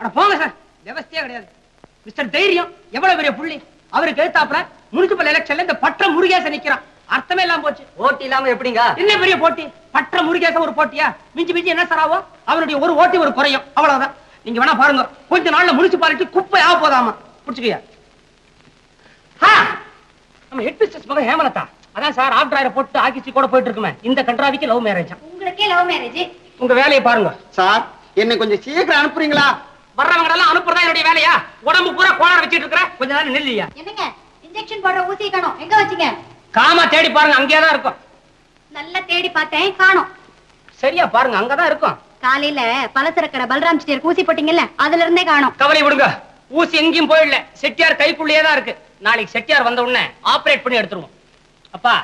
அட போங்க சார். விவஸ்தையே கிடையாது. மிஸ்டர் தைரியம் எவ்வளவு பெரிய புள்ளி? அவருக்கு எழுத்தாப்புல முனிசிபல் எலெக்ஷன்ல இந்த பற்ற முருகேசன் நிக்கிறான். அர்த்தமே இல்லாம போச்சு. போட்டி இல்லாம எப்படிங்க? என்ன பெரிய போட்டி? பற்ற முருகேசன் ஒரு போட்டியா? மிஞ்சி மிஞ்சி என்ன சார் ஆகும்? அவனுடைய ஒரு ஓட்டி ஒரு குறையும். அவ்வளவுதான். நீங்க வேணா பாருங்க. கொஞ்ச நாள்ல முனிசிபாலிட்டி குப்பை ஆக போதாமா? புடிச்சுக்கியா நம்ம ஹெட் பிஸ்டஸ் மகன் ஹேமலதா. அதான் சார் ஆஃப்டர் ஆயிரம் போட்டு ஆக்கிச்சு கூட போயிட்டு இருக்குமே இந்த கன்றாவிக்கு லவ் மேரேஜ் உங்களுக்கே லவ் மேரேஜ் உங்க வேலையை பாருங்க. சார் என்னை கொஞ்சம் சீக்கிரம் அனுப்புறீங்களா? வர்றவங்க எல்லாம் அனுப்புறதா என்னுடைய வேலையா? உடம்பு பூரா கோளாறு வச்சிட்டு இருக்கிற? கொஞ்ச நேரம் நில்லையா என்னங்க? இன்ஜெக்ஷன் போடுற ஊசியை காணோம். எங்க வச்சீங்க? காமா தேடி பாருங்க அங்கேயே தான் இருக்கும். நல்லா தேடி பார்த்தேன் காணோம். சரியா பாருங்க அங்கதான் இருக்கும். காலையில பலசரக்கடை பலராம் செட்டியார் ஊசி போட்டீங்கல்ல அதுல இருந்தே காணோம். கவலை விடுங்க ஊசி எங்கேயும் போயிடல. செட்டியார் கைக்குள்ளேயே தான் இருக்கு. நாளைக்கு செட்டியார் வந்த உடனே ஆபரேட் பண்ணி எடுத்துருவோம். அப்பா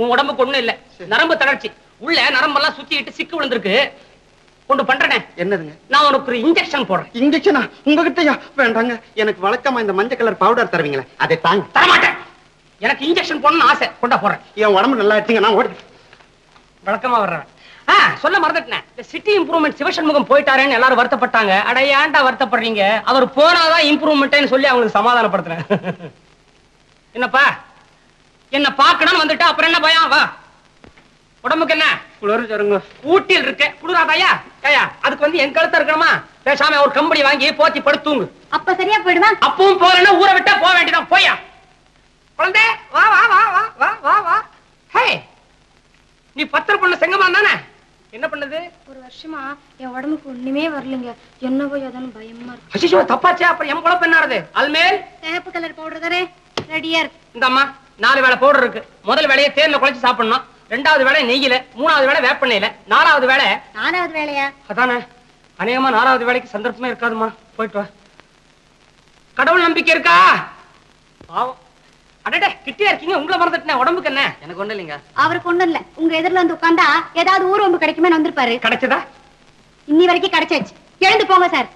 உன் உடம்புக்கு ஒண்ணும் இல்ல. நரம்பு தளர்ச்சி. உள்ள நரம்பெல்லாம் சுத்திட்டு சிக்கு விழுந்திருக்கு. கொண்டு பண்றேனே. என்னதுங்க? நான் உனக்கு ஒரு இன்ஜெக்ஷன் போடுறேன். இன்ஜெக்ஷனா உங்ககிட்டயா? வேண்டாங்க. எனக்கு வழக்கமா இந்த மஞ்சள் கலர் பவுடர் தருவீங்களே அதை தாங்க. தரமாட்டேன். எனக்கு இன்ஜெக்ஷன் போடணும்னு ஆசை. கொண்டா போடுறேன். என் உடம்பு நல்லா எடுத்தீங்க நான் ஓடி வழக்கமா வர்றேன். ஆ சொல்ல மறந்துட்டேன். இந்த சிட்டி இம்ப்ரூவ்மெண்ட் சிவசண்முகம் போயிட்டாரேன்னு எல்லாரும் வருத்தப்பட்டாங்க. அட ஏன்டா வருத்தப்படுறீங்க? அவர் போனாதான் இம்ப்ரூவ்மெண்ட்னு சொல்லி அவங்களுக்கு சமாதானப்படுத்துறேன். என்னப்பா? என்ன பார்க்கணும்னு வந்துட்டா அப்புறம் என்ன பயம்? வா. உடம்புக்கு என்ன? குளிர் தருங்க ஊட்டியில் இருக்க குளிராதாயா ஏயா அதுக்கு வந்து என் கழுத்த இருக்கணுமா? பேசாம ஒரு கம்பெனி வாங்கி போத்தி படுத்துங்க. அப்ப சரியா போயிடுமா? அப்பவும் போறேன்னா ஊரை விட்டா போக வேண்டியதான் போயா குழந்தை வா வா வா வா வா வா வா. ஹே நீ பத்தர் பண்ண செங்கமா தானே? என்ன பண்ணுது? ஒரு வருஷமா என் உடம்புக்கு ஒண்ணுமே வரலைங்க. என்னவோ ஏதானு பயமா இருக்கு. அசிஷோ தப்பாச்சே. அப்புறம் என் குழப்பம் என்ன அல்மேல்? சிகப்பு கலர் பவுடர் தானே? ரெடியா இருக்கு இந்த அம்மா நாலு வேளை பவுடர் இருக்கு. முதல் வேலையை தேன்ல குழைச்சு சாப்பிடணும். ரெண்டாவது வேலை நெய்யில மூணாவது வேலை வேப்பெண்ணெயில நாலாவது வேலை நாலாவது வேலையா அதானே அநேகமா நாலாவது வேலைக்கு சந்தர்ப்பமே இருக்காதுமா போயிட்டு வா. கடவுள் நம்பிக்கை இருக்கா? பாவம். அடடே கிட்டியா இருக்கீங்க? உங்களை மறந்துட்டேன் உடம்புக்கு என்ன? எனக்கு ஒண்ணு இல்லைங்க. அவருக்கு ஒண்ணும் இல்ல. உங்க எதிரில வந்து உட்கார்ந்தா ஏதாவது ஊர் கிடைக்குமே வந்திருப்பாரு. கிடைச்சதா? இன்னி வரைக்கும் கிடைச்சாச்சு. எழுந்து போங்க சார்.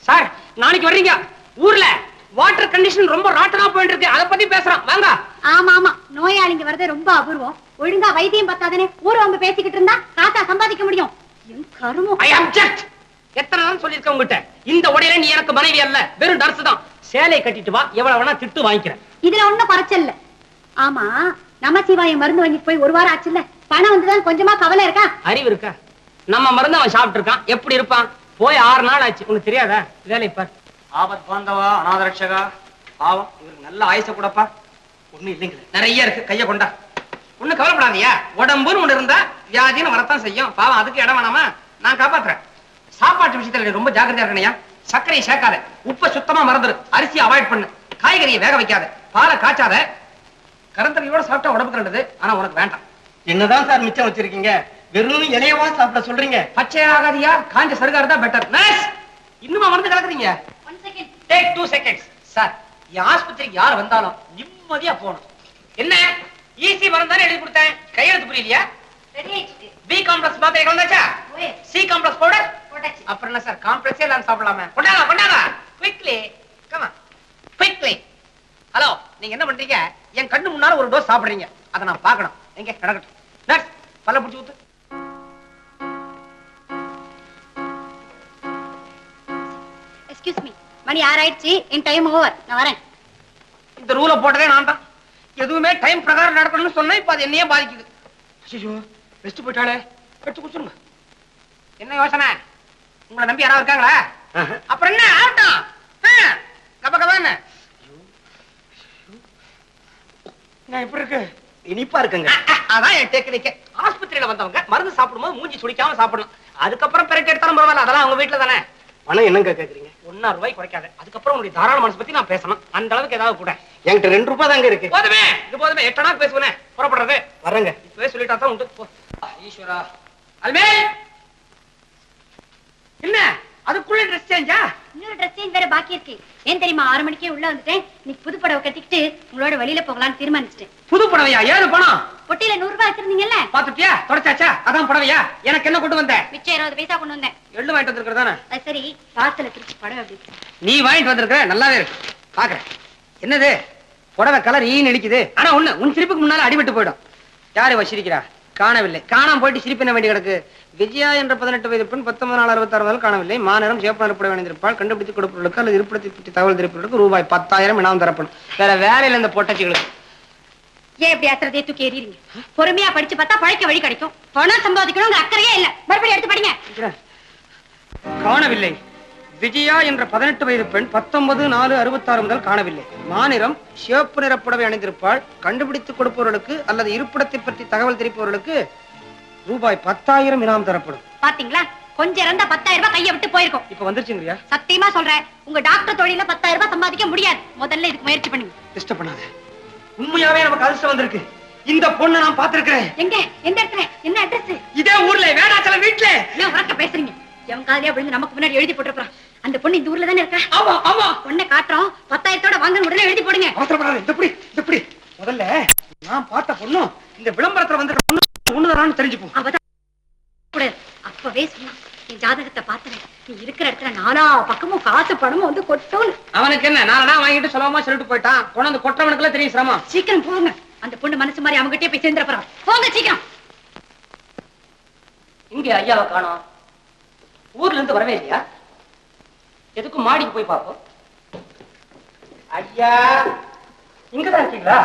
சார் நாளைக்கு வர்றீங்க. ஊர்ல வாட்டர் கண்டிஷன் ரொம்ப ராட்டனா போயிட்டு இருக்கு. அதை பத்தி பேசுறோம் வாங்க. ஆமா ஆமா நோயாளிங்க வரதே ரொம்ப அபூர்வம். ஒழுங்கா வைத்தியம் பார்த்தாதானே ஊர் வம்பு பேசிக்கிட்டு இருந்தா காசா சம்பாதிக்க முடியும். என் கருமம் ஐ எத்தனை நாள் சொல்லியிருக்கேன் உங்ககிட்ட? இந்த உடையில நீ எனக்கு மனைவி அல்ல. வெறும் நர்ஸ் தான். சேலை கட்டிட்டு வா. எவ்வளவு வேணா திட்டு வாங்கிக்கிறேன். இதுல ஒண்ணும் குறைச்சல் இல்ல. ஆமா நமசிவாயம் மருந்து வாங்கிட்டு போய் ஒரு வாரம் ஆச்சுல்ல? பணம் வந்துதான் கொஞ்சமா கவலை இருக்கா? அறிவு இருக்கா? நம்ம மருந்து அவன் சாப்பிட்டு இருக்கான். எப்படி இருப்பான்? போய் ஆறு நாள் ஆச்சு. உனக்கு தெரியாதா? வேலை பார். ஆபத் பாந்தவா அநாத ரட்சகா? பாவம். இவருக்கு நல்ல ஆயுச கூடப்பா. ஒண்ணு இல்லைங்க நிறைய இருக்கு. கைய கொண்டா. ஒண்ணு கவலைப்படாதீயா. உடம்புன்னு ஒண்ணு இருந்தா வியாதின்னு வரத்தான் செய்யும். பாவம் அதுக்கு இடம் வேணாமா? நான் காப்பாத்துறேன். சாப்பாட்டு விஷயத்துல ரொம்ப ஜாக்கிரதையா இருக்கணையா சர்க்கரையை சேர்க்காத. உப்பை சுத்தமா மறந்துரு. அரிசியை அவாய்ட் பண்ணு. காய்கறியை வேக வைக்காத. பாலை காய்ச்சாத. கரந்தரையோட சாப்பிட்டா உடம்புக்கு நல்லது. ஆனா உனக்கு வேண்டாம். என்னதான் சார் மிச்சம் வச்சிருக்கீங்க? வெறும் இலையவா சாப்பிட சொல்றீங்க? பச்சையாகாதியா காஞ்ச சருகாரு தான் பெட்டர் நைஸ் இன்னுமா மருந்து கலக்குறீங்க டேக் டூ செகண்ட்ஸ் சார் என் ஆஸ்பத்திரிக்கு யார் வந்தாலும் நிம்மதியா போகணும். என்ன? தானே எழுதி கொடுத்தேன். கையெழுத்து புரியலையா? பி காம்ப்ளெக்ஸ் மாத்திரை கலந்தாச்சா? சி காம்ப்ளெக்ஸ் பவுடர் அப்புறம் என்ன சார் காம்ப்ளெக்ஸே எல்லாம் சாப்பிடலாமே. கொண்டாங்க கொண்டாங்க குவிக்லி கமா குவிக்லி ஹலோ நீங்க என்ன பண்றீங்க? என் கண்ணு முன்னால ஒரு டோஸ் சாப்பிடுறீங்க. அதை நான் பார்க்கணும். எங்க? நடக்கட்டும். நர்ஸ் பல்ல பிடிச்சி ஊத்து. எக்ஸ்கியூஸ் மீ மணி ஆறாயிடுச்சு. என் டைம் ஓவர் நான் வரேன். இந்த ரூலை போட்டதே நான் தான். எதுவுமே டைம் பிரகாரம் நடக்கணும்னு சொன்னா இப்ப அது என்னையே பாதிக்குது. ஐயோ வெஸ்ட் போயிட்டாளே. எடுத்து குடிச்சிருங்க. என்ன யோசனை? உங்களை நம்பி யாராவது இருக்காங்களா? அப்புறம் என்ன? ஆகட்டும் கப கபான்னு. நான் எப்படி இருக்கு. இனிப்பா இருக்குங்க. அதான் என் டெக்னிக்கு ஆஸ்பத்திரியில வந்தவங்க மருந்து சாப்பிடும்போது மூஞ்சி சுடிக்காம சாப்பிடணும். அதுக்கப்புறம் பிறகு எடுத்தாலும் பரவாயில்ல அதெல்லாம் அவங்க வீட்டுல தானே. பணம் என்னங்க கேக்குறீங்க? ஒன்னா ரூபாய் குறைக்காத. அதுக்கப்புறம் உங்களுடைய தாராள மனசு பத்தி நான் பேசணும். அந்த அளவுக்கு ஏதாவது கூட. என்கிட்ட ரெண்டு ரூபாய் தாங்க இருக்கு. போதுமே இது போதுமே. எட்டனா பேசுவேனே. புறப்படுறது. வரேங்க. இப்பவே சொல்லிட்டா தான் உண்டு. போ. ஈஸ்வரா. அல்மேல் என்ன? அதுக்குள்ள ட்ரெஸ் சேஞ்சா இன்னொரு ட்ரெஸ் சேஞ்ச் வேற பாக்கி இருக்கு. ஏன் தெரியுமா? ஆறு மணிக்கே உள்ள வந்துட்டேன். இன்னைக்கு புது புடவை கட்டிக்கிட்டு உங்களோட வெளியில போகலாம்னு தீர்மானிச்சிட்டேன். புது புடவையா? ஏது பணம்? பொட்டியில நூறு ரூபாய் வச்சிருந்தீங்கல்ல? பாத்துட்டியா தொடச்சாச்சா? அதான் புடவையா? எனக்கு என்ன கொண்டு வந்த? மிச்சம் இருபது பைசா கொண்டு வந்தேன். எள்ளு வாங்கிட்டு வந்திருக்கிறதானே சரி. பார்சல திருச்சி படம் அப்படி. நீ வாங்கிட்டு வந்திருக்கிற? நல்லாவே இருக்கு. பாக்குறேன். என்னது? புடவை கலர் ஈன்னு அடிக்குது. ஆனா ஒண்ணு உன் சிரிப்புக்கு முன்னால அடிபட்டு போயிடும். யாரு இவ சிரிக்கிறா? காணவில்லை. காணாம போயிட்டு சிரிப்பு என்ன வேண்டி கிடக்கு? விஜயா என்ற பதினெட்டு வயது பெண் பத்தொன்பது நாள் அறுபத்தாறு முதல் காணவில்லை. மாநிலம் சேப்பு நிரப்பட வேண்டியிருப்பால் கண்டுபிடித்து கொடுப்பவர்களுக்கு அல்லது இருப்பிடத்தை பற்றி தகவல் தெரிவிப்பவர்களுக்கு ரூபாய் பத்தாயிரம் இனாம் தரப்படும். வேற வேலையில இந்த பொட்டச்சிகளுக்கு. ஏன் இப்படி அசரதே தூக்கி எறியறீங்க? பொறுமையா படிச்சு பார்த்தா பழைக்க வழி கிடைக்கும். பணம் சம்பாதிக்கணும் அக்கறையே இல்ல. மறுபடியும் எடுத்து படிங்க. காணவில்லை. விஜயா என்ற பதினெட்டு வயது பெண் பத்தொன்பது நாலு அறுபத்தாறு முதல் காணவில்லை. மாநிலம் சிவப்பு நிற புடவை அணிந்திருப்பாள். கண்டுபிடித்து கொடுப்பவர்களுக்கு அல்லது இருப்பிடத்தை பற்றி தகவல் தெரிவிப்பவர்களுக்கு ரூபாய் பத்தாயிரம் இனாம் தரப்படும். பாத்தீங்களா? கொஞ்சம் இறந்தா பத்தாயிரம் ரூபாய் கையை விட்டு போயிருக்கும். இப்ப வந்துருச்சுங்கய்யா சத்தியமா சொல்றேன். உங்க டாக்டர் தொழில பத்தாயிரம் ரூபாய் சம்பாதிக்க முடியாது. முதல்ல இதுக்கு முயற்சி பண்ணுங்க. டிஸ்டர்ப் பண்ணாத. உண்மையாவே நமக்கு அதிர்ஷ்டம் வந்திருக்கு. இந்த பொண்ணை நான் பார்த்திருக்கிறேன். எங்க? எந்த இடத்துல? என்ன அட்ரஸ் இதே ஊர்ல வேடாச்சல வீட்டுல என்ன உறக்க பேசுறீங்க? எவன் காலையா விழுந்து நமக்கு முன்னாடி எழுதி போட்டுருப்பான் அந்த பொண்ணு இந்த ஊர்ல தானே இருக்கா? ஆமா ஆமா. பொண்ணை காட்டுறோம். பத்தாயிரத்தோட வாங்க உடனே எழுதி போடுங்க. அவசரப்படாத இந்த இப்படி இந்த இப்படி முதல்ல நான் பார்த்த பொண்ணும் இந்த விளம்பரத்துல வந்து பொண்ணு ஒண்ணுதானான்னு தெரிஞ்சுப்போம் அவதான் கூடாது அப்பவே சொன்னா என் ஜாதகத்தை பார்த்தேன் நீ இருக்கிற இடத்துல நாலா பக்கமும் காசு பணமும் வந்து கொட்டும் அவனுக்கு என்ன நான் வாங்கிட்டு சொல்லாம சொல்லிட்டு போயிட்டான். கொண்டாந்து கொட்டவனுக்குலாம் தெரியும் சிரமம். சீக்கிரம் போங்க. அந்த பொண்ணு மனசு மாதிரி அவங்ககிட்டயே போய் சேர்ந்துட போறான். போங்க சீக்கிரம். இங்க ஐயாவை காணோம். ஊர்ல இருந்து வரவே இல்லையா? எதுக்கும் மாடிக்கு போய் பாப்போம் ஐயா! இங்கதான் இருக்கீங்களா?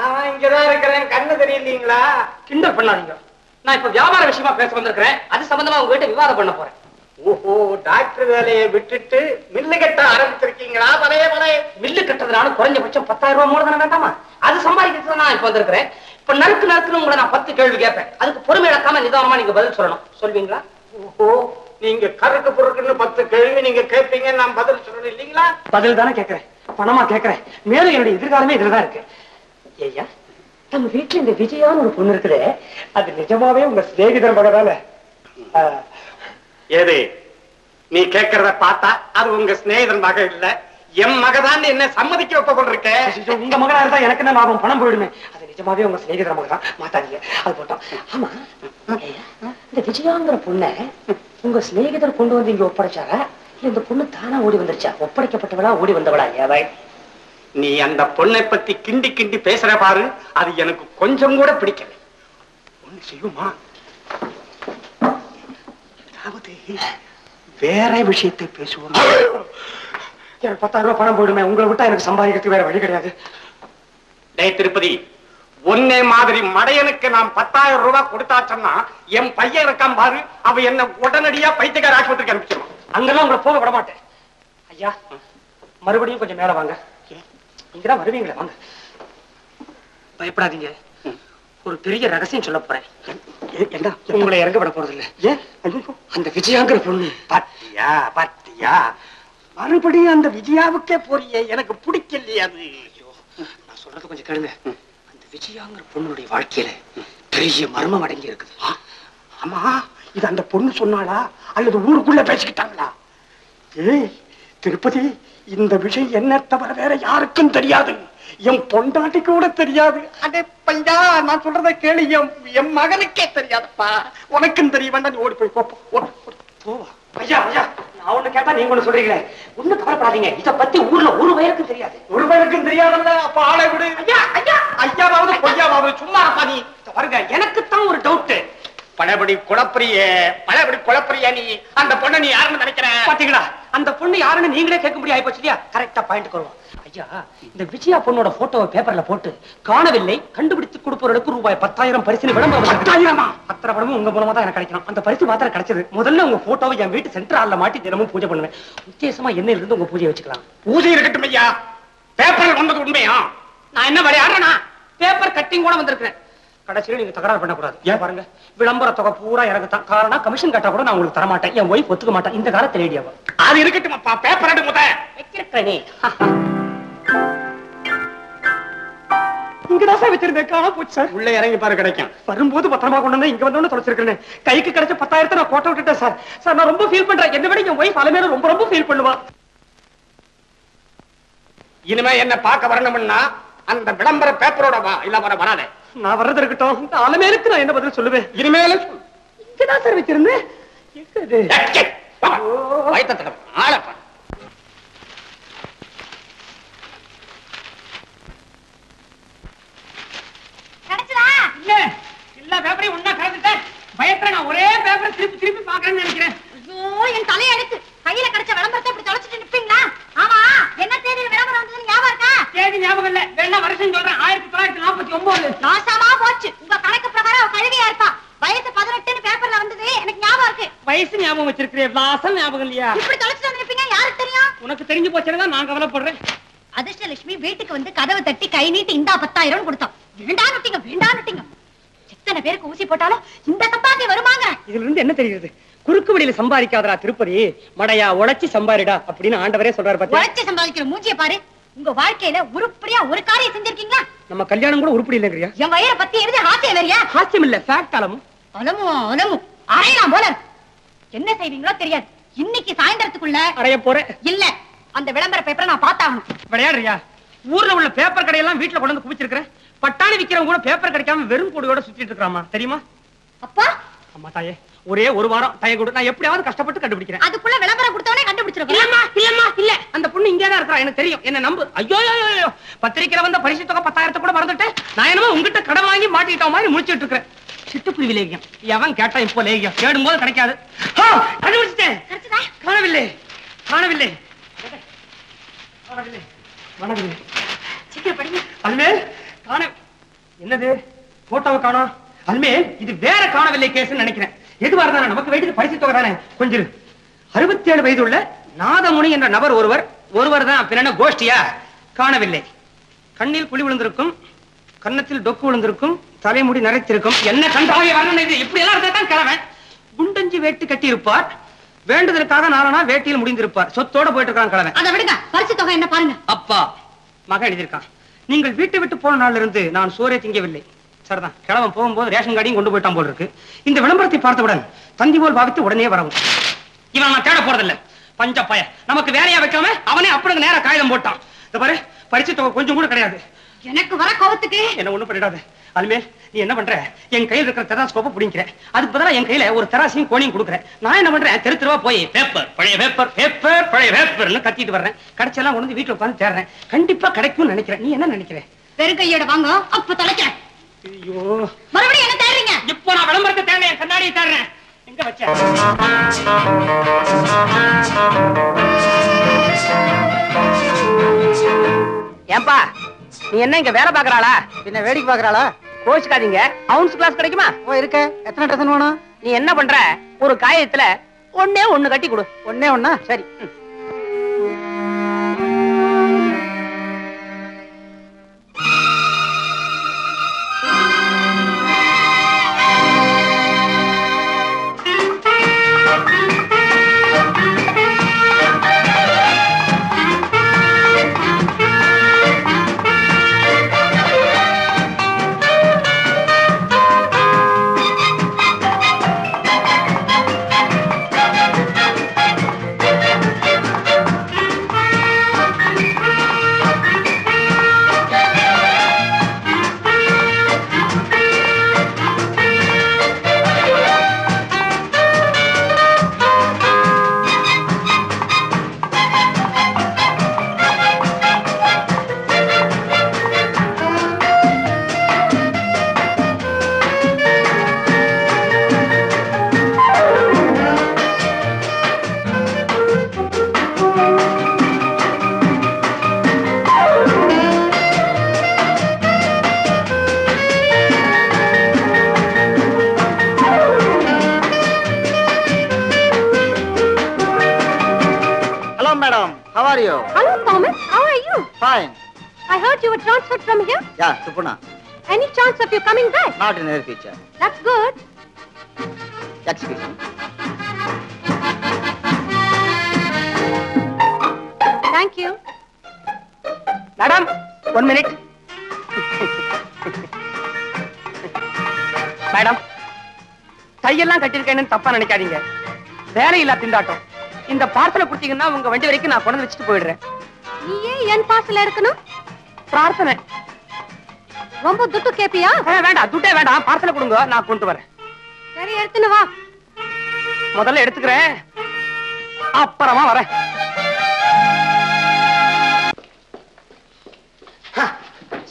அவன் இங்கதான் இருக்கிறேன். கண்ணு தெரியலீங்களா கிண்டல் பண்ணாதீங்க. நான் இப்ப வியாபார விஷயமா பேச வந்திருக்கிறேன். அது சம்பந்தமா உங்ககிட்ட விவாதம் பண்ண போறேன். ஓஹோ டாக்டர் வேலையை விட்டுட்டு மில்லு கட்ட ஆரம்பிச்சிருக்கீங்களா? பழைய பழைய மில்லு கட்டுறதுனால குறைஞ்சபட்சம் பத்தாயிரம் ரூபாய் மூலதனம் வேண்டாமா? அது சம்பாதிக்கிறது நான் இப்ப வந்திருக்கிறேன். இப்ப நறுக்கு நறுக்குன்னு உங்களை நான் பத்து கேள்வி கேட்பேன். அதுக்கு பொறுமை இழக்காம நிதானமா நீங்க பதில் சொல்லணும். சொல்வீங்களா? ஓஹோ நீங்க கருக்கு பொருக்குன்னு பத்து கேள்வி நீங்க கேட்பீங்க நான் பதில் சொல்லணும் இல்லீங்களா? பதில் தானே கேட்கிறேன். பணமா கேட்கிறேன். மேலும் என்னுடைய எதிர்காலமே இதுலதான் இருக்கு. ஐயா நம்ம வீட்டுல இந்த விஜயான்னு ஒரு பொண்ணு இருக்குதே. அது நிஜமாவே உங்க சிநேகிதர் மகதானே ஏது? நீ கேட்கறத பார்த்தா அது உங்க சிநேகிதன் மக இல்ல. என் மகதான் என்ன சம்மதிக்க வைப்ப ஐயோ, உங்க மகனா இருந்தா எனக்கு என்ன லாபம்? பணம் போயிடுமே. நிஜமாவே உங்க சிநேகிதர் மகதான் மாத்தாதீங்க. அது போட்டோம். ஆமா. இந்த விஜயாங்கிற பொண்ணை உங்க சிநேகிதர் கொண்டு வந்து இங்க ஒப்படைச்சாரா? இல்ல இந்த பொண்ணு தானா ஓடி வந்துருச்சா? ஒப்படைக்கப்பட்டவளா ஓடி வந்தவளா ஏவாய் நீ அந்த பொண்ணை பத்தி கிண்டி கிண்டி பேசுற பாரு. அது எனக்கு கொஞ்சம் கூட பிடிக்கல. ஒண்ணு செய்யுமா? வேற விஷயத்தை பேசுவோம். எனக்கு பத்தாயிரம் ரூபாய் பணம் போயிடுமே. உங்களை விட்டா எனக்கு சம்பாதிக்கிறதுக்கு வேற வழி கிடையாது. டேய் திருப்பதி. உன்னை மாதிரி மடையனுக்கு நான் பத்தாயிரம் ரூபாய் கொடுத்தாச்சன்னா என் பையன் இருக்கான் பாரு அவ என்ன உடனடியா பைத்தியக்கார ஆஸ்பத்திரிக்கு அனுப்பிச்சிருவான் அங்கெல்லாம் உங்களை போக விட மாட்டேன். ஐயா மறுபடியும் கொஞ்சம் மேல வாங்க. இங்கதான் வருவீங்களே வாங்க. பயப்படாதீங்க. ஒரு பெரிய ரகசியம் சொல்ல போறேன். என்ன? உங்களை இறங்க விட போறது இல்ல ஏன் அந்த விஜயாங்கிற பொண்ணு. பாத்தியா பாத்தியா. மறுபடியும் அந்த விஜயாவுக்கே போறியே எனக்கு பிடிக்கலையே அது. நான் சொல்றது கொஞ்சம் கேளுங்க. விஜயாங்கிற பொண்ணுடைய வாழ்க்கையில பெரிய மர்மம் அடங்கி இருக்குது ஆமா இது அந்த பொண்ணு சொன்னாளா? அல்லது ஊருக்குள்ள பேசிக்கிட்டாங்களா? ஏய் திருப்பதி இந்த விஷயம் என்ன தவிர வேற யாருக்கும் தெரியாது. என் பொண்டாட்டி கூட தெரியாது. அடே பையா நான் சொல்றத கேளு. என் என் மகனுக்கே தெரியாதப்பா. உனக்கும் தெரிய வேண்டாம் நீ ஓடி போய் போ, போவா ஐயா ஐயா ஒண்ணு கேட்டா நீங்க ஒண்ணு சொல்றீங்களே? ஒண்ணு கவலைப்படாதீங்க. இத பத்தி ஊர்ல ஒரு வயலுக்கும் தெரியாது. ஒருவனுக்கும் தெரியாதல்ல? அப்ப ஆளை விடு. ஐயா ஐயா. ஐயாவாவது பொய்யாவாவது சும்மா இதோ பாருங்க எனக்கு தான் ஒரு டவுட் பழபடி குழப்பறிய பழபடி குழப்பறிய நீ. அந்த பொண்ணை நீ யாருன்னு நினைக்கிற? பாத்தீங்களா? அந்த பொண்ணு யாருன்னு நீங்களே கேட்க முடியாது ஆயிப்போச்சு இல்லையா? கரெக்டா பாயிண்ட் வருவோம் ஐயா இந்த விஜயா பொண்ணோட போட்டோவை பேப்பர்ல போட்டு காணவில்லை கண்டுபிடித்து கொடுப்பவர்களுக்கு ரூபாய் பத்தாயிரம் பரிசு விளம்பரம் பத்தாயிரமா? அத்தனை பணமும் உங்க மூலமா தான் எனக்கு கிடைக்கும் அந்த பரிசு மாத்திரம் கிடைச்சது. முதல்ல உங்க போட்டோவை என் வீட்டு சென்டர் ஹால்ல மாட்டி தினமும் பூஜை பண்ணுவேன். உத்தேசமா என்ன இருந்து உங்க பூஜையை வச்சுக்கலாம். பூஜை இருக்கட்டும் ஐயா. பேப்பரில் வந்தது உண்மையா? நான் என்ன விளையாடுறேனா? பேப்பர் கட்டிங் கூட வந்திருக்கிறேன். கடைசியில நீங்க தகராறு பண்ணக்கூடாது. ஏன் பாருங்க? விளம்பர தொகை பூரா எனக்கு தான் காரணம் கமிஷன் கட்டா கூட நான் உங்களுக்கு தர மாட்டேன் என் ஒய்ஃப் ஒத்துக்க மாட்டேன். இந்த காலத்துல ஐடியாவா அது இருக்கட்டும் அப்பா. பேப்பர் எடு முத வச்சிருக்கிறேனே. இங்கதான் சார் வச்சிருந்தேன். காண போச்சு சார். உள்ள இறங்கி பாரு கிடைக்கும். வரும்போது பத்திரமா கொண்டு வந்து இங்க வந்தோன்னு தொலைச்சிருக்கேன் கைக்கு கிடைச்ச பத்தாயிரத்தை நான் போட்டோ விட்டுட்டேன் சார். சார் நான் ரொம்ப ஃபீல் பண்றேன். என்ன விட என் ஒய்ஃப் அலமேல ரொம்ப ரொம்ப ஃபீல் பண்ணுவா. இனிமே என்ன பார்க்க வரணும்னா அந்த விளம்பர பேப்பரோட வா இல்ல வர வராத. நான் வர்றது இருக்கட்டும். இந்த அலமேலுக்கு நான் என்ன பதில் சொல்லுவேன்? இனிமேல இங்கதான் சார் வச்சிருந்தேன். எங்க இது? கிடைச்சதா? இல்ல. எல்லா பேப்பரையும் ஒன்னா கலந்துட்டேன் பயத்துல நான் ஒரே பேப்பரை திருப்பி திருப்பி பாக்குறேன்னு நினைக்கிறேன். ஐயோ என் தலையை தலையெடுத்து கையில கிடைச்ச விளம்பரத்தை இப்படி தொலைச்சிட்டு நிப்பீங்களா? ஆமா. என்ன தேதி விளம்பரம் வந்ததுன்னு ஞாபகம் இருக்கா? தேதி ஞாபகம் இல்ல. வேணா வருஷம் சொல்றேன். ஆயிரத்தி தொள்ளாயிரத்தி நாற்பத்தி ஒன்பது நாசமா போச்சு. உங்க கணக்கு பிரகாரம் கழுவியா இருப்பா. வயசு பதினெட்டுன்னு பேப்பர்ல வந்தது. எனக்கு ஞாபகம் இருக்கு. வயசு ஞாபகம் வச்சிருக்கிறேன் விளாசம் ஞாபகம் இல்லையா? இப்படி தொலைச்சிட்டு வந்து யாருக்கு தெரியும்? உனக்கு தெரிஞ்சு போச்சுன்னு தான் நான் கவலைப்படுறேன். அதிர்ஷ்டலட்சுமி வீட்டுக்கு வந்து கதவை தட்டி கை நீட்டு இந்தா பத்தாயிரம் கொடுத்தான் வேண்டான்னுட்டீங்க வேண்டான்னுட்டீங்க எத்தனை பேருக்கு ஊசி போட்டாலும் இந்த தப்பாக்கி வருமாங்க. இதுல இருந்து என்ன தெரியுது குறுக்கு வழியில சம்பாதிக்காதடா திருப்பதி. மடையா உழைச்சி சம்பாரிடா அப்படின்னு ஆண்டவரே சொல்றாரு பாத்தியா? உழைச்சு சம்பாதிக்கிற மூஞ்சிய பாரு. உங்க வாழ்க்கையில உருப்படியா ஒரு காரியம் செஞ்சிருக்கீங்களா? நம்ம கல்யாணம் கூட உருப்படி இல்லைங்கிறியா? என் வயிறை பத்தி எழுதி ஹாசியம் வேறியா ஹாஸ்யம் இல்ல ஃபேக்ட் அளவும் அலமும் அலமும் அரையலாம் போல. என்ன செய்வீங்களோ தெரியாது. இன்னைக்கு சாயந்தரத்துக்குள்ள அடைய போற இல்ல அந்த விளம்பர பேப்பரை நான் பார்த்தாகணும். விளையாடுறியா? ஊர்ல உள்ள பேப்பர் கடையெல்லாம் வீட்டுல கொண்டு வந்து குவிச்சிருக்கிறேன் பட்டாணி விக்கிறவங்க கூட பேப்பர் கிடைக்காம வெறும் கூடையோட சுத்திட்டு இருக்காமா தெரியுமா? அப்பா! அம்மா தாயே ஒரே ஒரு வாரம் தய கொடு. நான் எப்படியாவது கஷ்டப்பட்டு கண்டுபிடிக்கிறேன். அதுக்குள்ள விளம்பரம் கொடுத்தவனே கண்டுபிடிச்சிருக்கோம் இல்லம்மா இல்லம்மா இல்ல. அந்த பொண்ணு இங்கே தான் இருக்கா எனக்கு தெரியும். என்ன நம்பு. ஐயோ ஐயோ, பத்திரிக்கையில வந்த பரிசு தொகை பத்தாயிரத்தை கூட மறந்துட்டேன். நான் என்னமோ உங்ககிட்ட கடன் வாங்கி மாட்டிக்கிட்ட மாதிரி முடிச்சிட்டு இருக்கிறேன். சிட்டுப்புலி லேகியம். எவன் கேட்டா இப்போ லேகியம்? தேடும் போது கிடைக்காது கண்டுபிடிச்சிட்டேன். காணவில்லை. காணவில்லை. காணவில்லை. சீக்கிரம் படிங்க. காண என்னது? போட்டோவை காணோம் அல்மேல் இது வேற காணவில்லை கேஸ்னு நினைக்கிறேன். எதுவா இருந்தாலும் நமக்கு வேண்டியது பரிசு தொகை தானே? கொஞ்சம் இரு. 67 வயதுள்ள நாதமுனி என்ற நபர் ஒருவர் ஒருவர் தான் பின்ன கோஷ்டியா? காணவில்லை. கண்ணில் குழி விழுந்திருக்கும் கன்னத்தில் டொக்கு விழுந்திருக்கும் தலைமுடி நரைத்திருக்கும். என்ன கண்டாய வர்ணனை இது? இப்படி எல்லாம் இருந்தா தான் கிழவன். குண்டஞ்சி வேட்டு கட்டி இருப்பார் வேண்டுதலுக்காக நாளனா வேட்டியில் முடிந்திருப்பார். சொத்தோட போயிட்டு இருக்கான் கிழவன் அதை விடுங்க. பரிசு தொகை என்ன பாருங்க. அப்பா மகன் எழுதியிருக்கான். நீங்கள் வீட்டை விட்டு போன நாள்ல இருந்து நான் சோறே திங்கவில்லை. சரிதான். கிழவன் போகும்போது ரேஷன் கார்டையும் கொண்டு போயிட்டான் போல இருக்கு. இந்த விளம்பரத்தை பார்த்தவுடன் தந்தி போல் பாவித்து உடனே வரவும். இவன் நான் தேட போறதில்ல. பஞ்ச பய நமக்கு வேலையா வைக்காம அவனே அப்படி நேரா காகிதம் போட்டான். இந்த பாரு பரிசு தொகை கொஞ்சம் கூட கிடையாது. எனக்கு வர கோபத்துக்கு என்ன ஒண்ணும் பண்ணிடாத. அதுமே நீ என்ன பண்ற? என் கையில் இருக்கிற தெராஸ்கோப்பை பிடிக்கிற அதுக்கு பதிலா என் கையில ஒரு தெராசையும் கோணியும் கொடுக்குறேன் நான் என்ன பண்றேன்? தெரு தெருவா போய் பேப்பர் பழைய பேப்பர் பேப்பர் பழைய பேப்பர்னு கத்திட்டு வர்றேன். கடைச்செல்லாம் கொண்டு வந்து வீட்டுல உட்கார்ந்து தேடுறேன். கண்டிப்பா கிடைக்கும்னு நினைக்கிறேன். நீ என்ன நினைக்கிற? வெறும் கையோட வாங்க. அப்ப தொலைக்கிறேன். ஐயோ. மறுபடியும் என்ன தேடுறீங்க? இப்போ நான் விளம்பரத்தை தேடுறேன்? என் கண்ணாடியை தேடுறேன். எங்க வச்ச? ஏன்பா நீ என்ன இங்க வேலை பாக்குறாளா பின்ன வேடிக்கை பாக்குறாளா கோச்சுக்காதீங்க அவுன்ஸ் கிளாஸ் கிடைக்குமா? ஓ இருக்க. எத்தனை டசன் வேணும்? நீ என்ன பண்ற? ஒரு காயத்துல ஒண்ணே ஒண்ணு கட்டி கொடு. ஒண்ணே ஒண்ணா? சரி. யா சுப்புனா. Any chance of you coming back? Not in near future That's good. Excuse me Thank you. Madam one minute madam கையெல்லாம் கட்டிருக்கேன்னு தப்பா நினைக்காதீங்க. வேலையில்லா திண்டாட்டம். இந்த பார்சலை கொடுத்தீங்கன்னா உங்க வண்டி வரைக்கும் நான் கொண்டு வச்சுட்டு போயிடுறேன். நீ ஏன் என் பாசல இருக்கணும் பிரார்த்தனை. ரொம்ப துட்டு கேப்பியா? வேண்டாம் துட்டே வேண்டாம் பார்சலை கொடுங்க நான் கொண்டு வரேன். சரி எடுத்துன்னு வா. முதல்ல எடுத்துக்கிறேன். அப்புறமா வரேன்.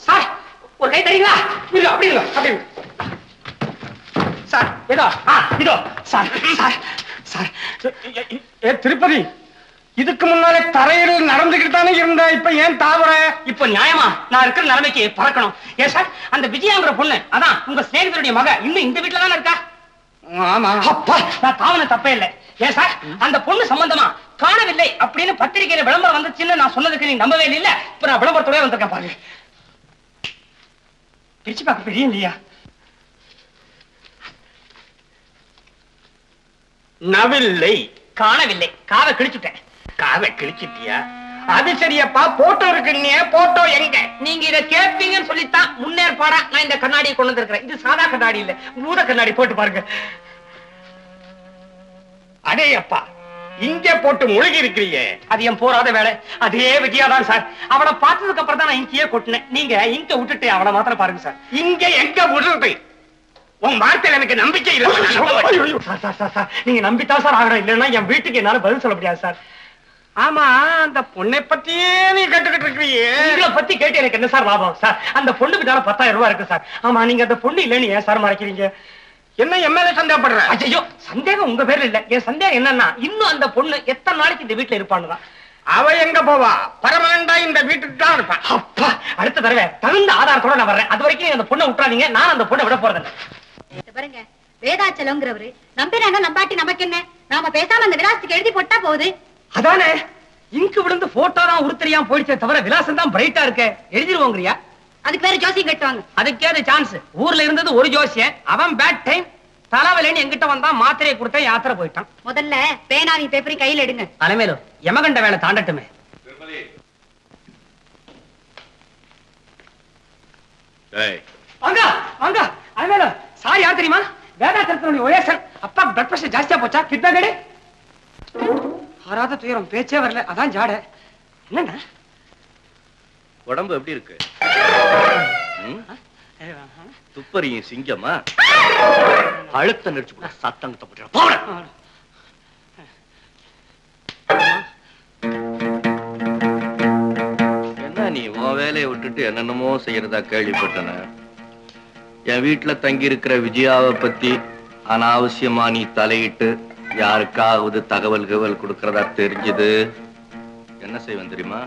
சார் ஒரு கை தரீங்களா? இருங்க அப்படி இருங்க அப்படி சார் ஏதோ இதோ. Sir sir sir. ஏ திருப்பதி. இதுக்கு முன்னாலே தரையில் நடந்துகிட்டு தானே இருந்த இப்ப ஏன் தாவற இப்போ நியாயமா? நான் இருக்கிற நிலைமைக்கு பறக்கணும். ஏன் சார்? அந்த விஜயாங்கிற பொண்ணு அதான் உங்க சிநேகிதருடைய மக இன்னும் இந்த வீட்டுல தானே இருக்கா? ஆமா. அப்பா நான் தாவன தப்பே இல்லை. ஏன் சார்? அந்த பொண்ணு சம்பந்தமா காணவில்லை அப்படின்னு பத்திரிகையில விளம்பரம் வந்துச்சுன்னு நான் சொன்னதுக்கு நீங்க நம்பவே இல்ல இப்ப நான் விளம்பரத்தோட வந்திருக்கேன் பாருங்க பிரிச்சு பார்க்க பெரிய இல்லையா? நவில்லை. காணவில்லை. காதை கிழிச்சுட்டேன். காதை கிழிச்சிட்டியா? அது சரியப்பா போட்டோ இருக்குன்னே போட்டோ எங்க? நீங்க இத கேட்பீங்கன்னு சொல்லித்தான் முன்னேற்பாடா நான் இந்த கண்ணாடியை கொண்டு வந்திருக்கிறேன். இது சாதா கண்ணாடி இல்ல பூத கண்ணாடி போட்டு பாருங்க. அடே அப்பா இங்க போட்டு முழுகி இருக்கிறீங்க. அது என் போராத வேலை. அதே விஜயா தான் சார். அவளை பார்த்ததுக்கு அப்புறம் தான் நான் இங்கேயே கொட்டினேன். நீங்க இங்க விட்டுட்டு அவளை மாத்திரம் பாருங்க சார். இங்க எங்க விடுறது உன் வார்த்தையில எனக்கு நம்பிக்கை இல்லை. நீங்க நம்பித்தான் சார் ஆகணும். இல்லைன்னா என் வீட்டுக்கு என்னால பதில் சொல்ல முடியாது சார். ஆமா அந்த பொண்ணை பத்தியே நீ கட்டுக்கிட்டு இருக்கிறியே. உங்களை பத்தி கேட்டு எனக்கு என்ன சார் லாபம்? சார் அந்த பொண்ணுக்கு தானே பத்தாயிரம் ரூபாய் இருக்கு சார். ஆமா நீங்க அந்த பொண்ணு இல்லைன்னு ஏன் சார் மறைக்கிறீங்க? என்ன எம்எல்ஏ சந்தேகப்படுற? ஐயோ சந்தேகம் உங்க பேர்ல இல்ல. என் சந்தேகம் என்னன்னா இன்னும் அந்த பொண்ணு எத்தனை நாளைக்கு இந்த வீட்டுல இருப்பான்னு தான். அவ எங்க போவா? பரமனண்டா இந்த வீட்டுக்கு தான் இருப்பா. அப்பா அடுத்த தடவை தகுந்த ஆதாரத்தோட நான் வர்றேன். அது வரைக்கும் நீங்க அந்த பொண்ணை விட்டுறாதீங்க. நான் அந்த பொண்ணை விட போறதில்லை. இத பாருங்க வேதாச்சலங்கிறவரு நம்பினானா நம்பாட்டி நமக்கு என்ன? நாம பேசாம அந்த விலாசத்துக்கு எழுதி போட்டா போகுது. அதானே? இங்கு விழுந்து போட்டோ தான் உருத்தரியாம போயிடுச்சே தவிர விலாசம் தான் பிரைட்டா இருக்கு. எழுதிருவோங்கறியா? அதுக்கு வேற ஜோசியம் கட்டுவாங்க அதுக்கே சான்ஸ் ஊர்ல இருந்தது ஒரு ஜோசியன். அவன் பேட் டைம் தலைவலின்னு எங்கிட்ட வந்தான் மாத்திரையை கொடுத்தேன் யாத்திரை போயிட்டான். முதல்ல பேனாவி பேப்பரையும் கையில எடுங்க. அலைமேலும் யமகண்ட வேலை தாண்டட்டுமே. வாங்க வாங்க. அலைமேலும் சாரி யார் தெரியுமா வேதாச்சலத்தினுடைய ஒயேசன் அப்பா பிளட் பிரஷர் ஜாஸ்தியா போச்சா? கிட்னா கேடு வராத துயரம் பேச்சே வரல. அதான் ஜாட. என்னண்ணா உடம்பு எப்படி இருக்கு? துப்பறியும் சிங்கமா? அழுத்த நடிச்சு கூட சத்தம் போட! என்ன நீ உன் வேலையை விட்டுட்டு என்னென்னமோ செய்யறதா கேள்விப்பட்டன? என் வீட்டுல தங்கி இருக்கிற விஜயாவை பத்தி அனாவசியமா நீ தலையிட்டு யாருக்காவது தகவல் கவல் கொடுக்கறதா தெரிஞ்சது? என்ன செய்வேன் தெரியுமா?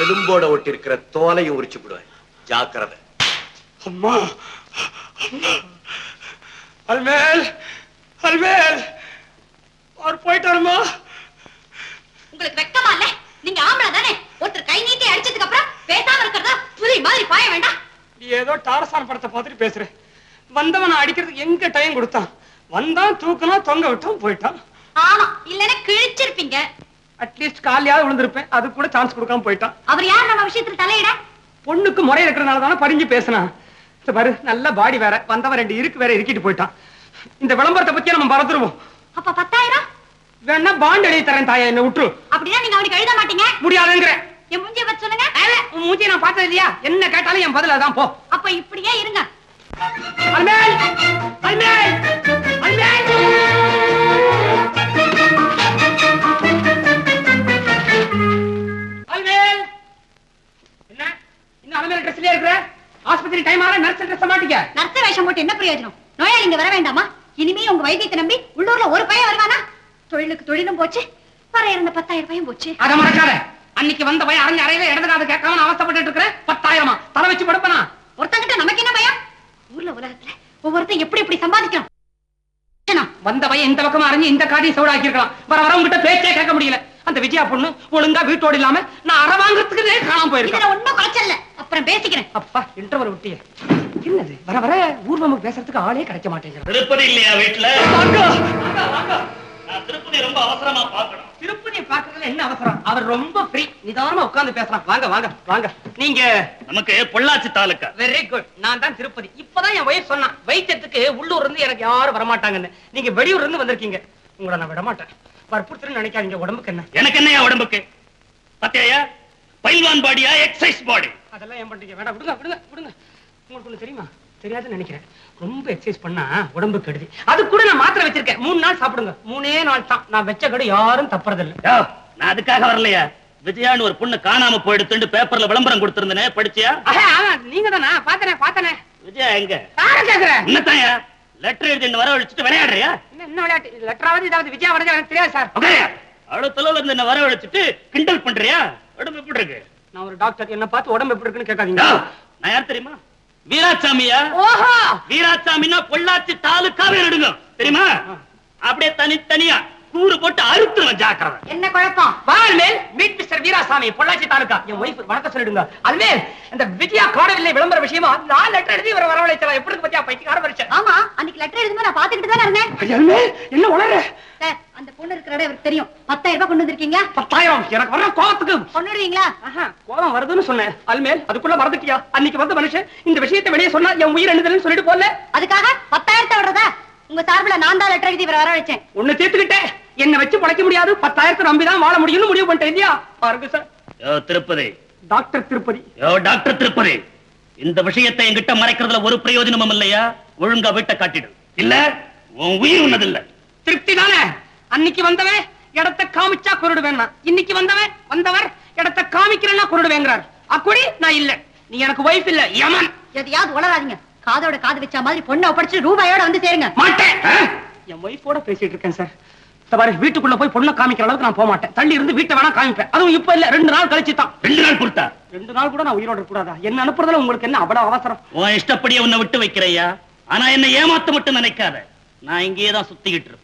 எலும்போட ஒட்டி இருக்கிற தோலையும் உரிச்சு விடுவேன் ஜாக்கிரதை. அம்மா. அல்மேல். அல்மேல். அவர் போயிட்டாருமா? உங்களுக்கு வெக்கமா இல்ல? நீங்க ஆம்பளை தானே? ஒருத்தர் கை நீட்டி அடிச்சதுக்கு அப்புறம் பேசாம இருக்கிறதா? புலி மாதிரி பாய வேண்டாம். நீ ஏதோ டாரசான் படத்தை பார்த்துட்டு பேசுற. வந்தவன் அடிக்கிறதுக்கு எங்க டைம் கொடுத்தான்? வந்தான் தூக்கினா தொங்க விட்டான் போயிட்டான். ஆமா இல்லன்னா கிழிச்சிருப்பீங்க. அட்லீஸ்ட் காலையாவது விழுந்திருப்பேன். அது கூட சான்ஸ் கொடுக்காம போயிட்டான். அவர் யார்? நம்ம விஷயத்துல தலையிட? பொண்ணுக்கு முறை இருக்கிறனால தானே பறிஞ்சு பேசினான் பாரு நல்ல பாடி வேற. வந்தவன் ரெண்டு இருக்கு வேற இருக்கிட்டு போயிட்டான். இந்த விளம்பரத்தை பத்தி நம்ம மறந்துருவோம். அப்ப பத்தாயிரம்? வேணா பாண்ட் எழுதி தரேன் தாயா என்ன விட்டுரு. அப்படின்னா நீங்க அவனுக்கு எழுத மாட்டீங்க. முடியாதுங்கிற என் மூஞ்சிய பத்தி சொல்லுங்க. உன் மூஞ்சியை நான் பார்த்தது இல்லையா? என்ன கேட்டாலும் என் பதில் அதான் போ. அப்ப இப்படியே இருங்க. அல்மேல் அல்மேல் அல்மேல் அல்மேல் என்ன? இன்னும் அல்மேல் ட்ரெஸ்லயே இருக்கிற? ஆஸ்பத்திரி டைம் ஆற நர்ஸ் ட்ரெஸ் மாட்டிக்க. நர்த்த வேஷம் போட்டு என்ன பிரயோஜனம்? நோயாளி இங்க வர வேண்டாமா? இனிமே உங்க வைத்தியத்தை நம்பி உள்ளூர்ல ஒரு பையன் வருவானா? தொழிலுக்கு தொழிலும் போச்சு. வர இருந்த பத்தாயிரம் ரூபாயும் போச்சு. அத மறக்காத. அன்னைக்கு வந்த பையன் அரங்க அறையில இடது காது கேட்காம நான் அவஸ்தைப்பட்டு இருக்கிறேன். பத்தாயிரமா? தலை வச்சு படுப்பனா? ஒருத்தங்கிட்ட நமக்கு என்ன பயம்? ஊர்ல உலகத்துல ஒவ்வொருத்தன் எப்படி எப்படி சம்பாதிக்கணும் வந்த பையன் இந்த பக்கமா அறிஞ்சு இந்த காரியம் சவுடாக்கி இருக்கலாம் வர வர உங்ககிட்ட பேச்சே கேட்க முடியல. அந்த விஜயா பொண்ணு ஒழுங்கா வீட்டோடு இல்லாம நான் அற வாங்குறதுக்கு காணாம போயிருக்கேன். ஒண்ணும் குறைச்சல் அப்புறம் பேசிக்கிறேன். அப்பா இன்டர்வல் விட்டியே என்னது? வர வர ஊர்வமுக்கு பேசுறதுக்கு ஆளே கிடைக்க மாட்டேங்கிறான் திருப்பதி இல்லையா வீட்டுல வாங்க, வாங்க, வாங்க. நான் திருப்பதி ரொம்ப அவசரமா திருப்பதி பாக்குறதுல என்ன அவசரம்? அவர் ரொம்ப ஃப்ரீ நிதானமா உட்கார்ந்து பேசலாம். வாங்க வாங்க வாங்க. நீங்க நமக்கு பொள்ளாச்சி தாலுக்கா. வெரி குட் நான் தான் திருப்பதி. இப்பதான் என் ஒய்ஃப் சொன்னான் வைத்தியத்துக்கு உள்ளூர் இருந்து எனக்கு யாரும் வரமாட்டாங்கன்னு. நீங்க வெளியூர்ல இருந்து வந்திருக்கீங்க. உங்களை நான் விட மாட்டேன் வற்புறுத்துன்னு நினைக்காதீங்க. உடம்புக்கு என்ன? எனக்கு என்னையா உடம்புக்கு? பத்தியா பைல்வான் பாடியா எக்ஸசைஸ் பாடி அதெல்லாம் ஏன் பண்றீங்க? வேண்டாம் விடுங்க விடுங்க விடுங்க. உங்களுக்கு தெரியுமா? தெரியாதுன்னு நினைக்கிறேன். ரொம்ப எக்ஸசைஸ் பண்ணா உடம்பு கெடுதி. அது கூட நான் மாத்திரை வச்சிருக்கேன். மூணு நாள் சாப்பிடுங்க. மூணே நாள் தான். நான் வச்ச கடை யாரும் தப்புறதில்ல. நான் அதுக்காக வரலையா. விஜயான்னு ஒரு பொண்ணு காணாம போயிடுத்துட்டு பேப்பர்ல விளம்பரம் கொடுத்திருந்தனே படிச்சியா? நீங்க தானா? பாத்தனே பாத்தனே. விஜயா எங்க? என்னத்தாயா லெட்டர் எழுதி வர வச்சுட்டு விளையாடுறியா? என்ன என்ன விளையாட்டு? லெட்டராவது இதாவது விஜயா வரது எனக்கு தெரியாது சார். அவ்வளவு தொலைவுல இருந்து என்ன வர வச்சுட்டு கிண்டல் பண்றியா? உடம்பு எப்படி இருக்கு? நான் ஒரு டாக்டர் என்ன பார்த்து உடம்பு எப்படி இருக்குன்னு கேட்காதீங்க. நான் யார் தெரியுமா? வீராசாமியா? ஓஹோ! வீராசாமின்னா பொள்ளாச்சி தாலுக்காவே நடுங்க தெரியுமா? அப்படியே தனித்தனியா. கூறு போட்டு அறுத்துருவேன் ஜாக்கிரதை. என்ன குழப்பம்? வாழ்மேல் மீட் மிஸ்டர் வீராசாமி பொள்ளாச்சி தாலுகா. என் ஒய்ஃப் வணக்கம் சொல்லிடுங்க. அல்மேல் இந்த விஜயா காணவில்லை விளம்பர விஷயமா நான் லெட்டர் எழுதி இவரை வரவழைச்சலாம் எப்படி பத்தியா? பைத்தியக்கார பரிச்சை ஆமா அன்னைக்கு லெட்டர் எழுதும்போது நான் பாத்துக்கிட்டு தானே இருந்தேன். என்ன வளர சார் அந்த பொண்ணு இருக்கிற இவருக்கு தெரியும். பத்தாயிரம் ரூபாய் கொண்டு வந்திருக்கீங்க பத்தாயிரம். எனக்கு வர்ற கோபத்துக்கு கொண்டுடுவீங்களா கோபம் வருதுன்னு சொன்னேன். அல்மேல் அதுக்குள்ள மறந்துட்டியா? அன்னைக்கு வந்த மனுஷன் இந்த விஷயத்தை வெளியே சொன்னா என் உயிர் எழுதுன்னு சொல்லிட்டு போல. அதுக்காக பத்தாயிரத்தை விடுறதா? உங்க சார்பில் நான் தான் லெட்டர் எழுதி இவரை வர வச்சேன் உன்னை தீர்த்துக்கிட்டேன் என்ன வச்சு பழைக்க முடியாது. பத்தாயிரத்தை நம்பிதான் வாழ முடியும்னு முடிவு பண்ணிட்டேன் இல்லையா? பாருங்க சார். திருப்பதி. டாக்டர் திருப்பதி. யோ டாக்டர் திருப்பதி. இந்த விஷயத்தை என்கிட்ட மறைக்கிறதுல ஒரு பிரயோஜனமும் இல்லையா? ஒழுங்கா வீட்டை காட்டிடு. இல்ல உன் உயிர் உன்னதில்ல திருப்தி தானே? அன்னைக்கு வந்தவன் இடத்தை காமிச்சா குருடுவேன் இன்னைக்கு வந்தவன் வந்தவர் இடத்தை காமிக்கிறேன்னா குருடுவேங்கிறார் அக்குடி நான் இல்ல. நீ எனக்கு வைஃப் இல்ல யமன். எதையாவது உளராதீங்க காதோட காது வச்ச மாதிரி பொண்ணை ஒப்படைச்சு ரூபாயோட வந்து சேருங்க. மாட்டேன்? என் ஒய்ஃபோட பேசிட்டு இருக்கேன் சார். இந்த பாரு வீட்டுக்குள்ள போய் பொண்ணை காமிக்கிற அளவுக்கு நான் போக மாட்டேன் தள்ளி இருந்து வீட்டை வேணா காமிப்பேன். அதுவும் இப்ப இல்ல ரெண்டு நாள் கழிச்சு தான். ரெண்டு நாள் கொடுத்தா? ரெண்டு நாள் கூட நான் உயிரோட கூடாதா என்ன அனுப்புறதுல உங்களுக்கு என்ன அவ்வளவு அவசரம்? உன் இஷ்டப்படியே உன்னை விட்டு வைக்கிறையா ஆனா என்ன ஏமாத்த மட்டும் நினைக்காத. நான் இங்கேயே தான் சுத்திக்கிட்டு இருப்பேன்.